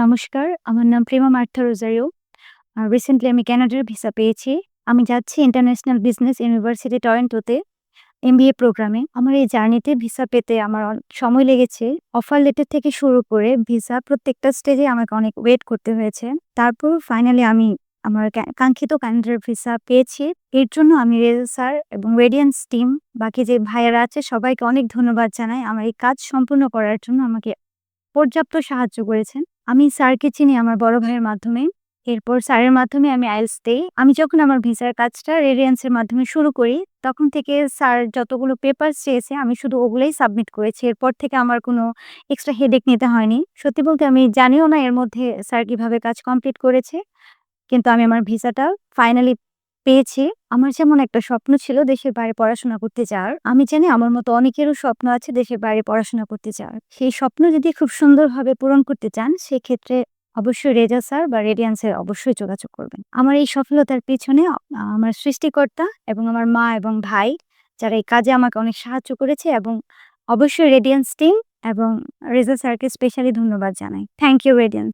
নমস্কার, আমার নাম প্রেমা মার্থা রোজারিও। রিসেন্টলি আমি কানাডার ভিসা পেয়েছি। আমি যাচ্ছি ইন্টারন্যাশনাল বিজনেস ইউনিভার্সিটি টরন্টোতে এমবিএ প্রোগ্রামে। আমার এই জার্নিতে ভিসা পেতে আমার সময় লেগেছে। অফার লেটার থেকে শুরু করে ভিসা প্রত্যেকটা স্টেজে আমাকে অনেক ওয়েট করতে হয়েছে। তারপর ফাইনালি আমি আমার কাঙ্ক্ষিত কানাডার ভিসা পেয়েছি। এর জন্য আমি রেজা এবং রেডিয়েন্স টিম বাকি যে ভাইয়ারা আছে সবাইকে অনেক ধন্যবাদ জানাই। আমার এই কাজ সম্পূর্ণ করার জন্য আমাকে পর্যাপ্ত সাহায্য করেছেন। আমি স্যারকে চিনি আমার বড় ভাইয়ের মাধ্যমে। এরপর স্যারের মাধ্যমে আমি আইলস দেই। আমি যখন আমার ভিসার কাজটা রেডিয়েন্সের মাধ্যমে শুরু করি, তখন থেকে স্যার যতগুলো পেপার চেয়েছে আমি শুধু ওগুলোই সাবমিট করেছি। এরপর থেকে আমার কোনো এক্সট্রা হেডেক নিতে হয়নি। সত্যি বলতে আমি জানিও না এর মধ্যে স্যার কীভাবে কাজ কমপ্লিট করেছে। কিন্তু আমি আমার ভিসাটা ফাইনালি পেয়েছি। আমার যেমন একটা স্বপ্ন ছিল দেশের বাইরে পড়াশোনা করতে যাওয়ার। আমি জানি আমার মতো অনেকেরও স্বপ্ন আছে দেশের বাইরে পড়াশোনা করতে যাওয়ার। সেই স্বপ্ন যদি খুব সুন্দরভাবে পূরণ করতে চান, সেক্ষেত্রে অবশ্যই রেজা স্যার বা রেডিয়েন্সে অবশ্যই যোগাযোগ করবেন। আমার এই সফলতার পেছনে আমার সৃষ্টিকর্তা এবং আমার মা এবং ভাই, যারা এই কাজে আমাকে অনেক সাহায্য করেছে এবং অবশ্যই রেডিয়ান্স টিম এবং রেজা স্যারকে স্পেশালি ধন্যবাদ জানাই। Thank you Radiance.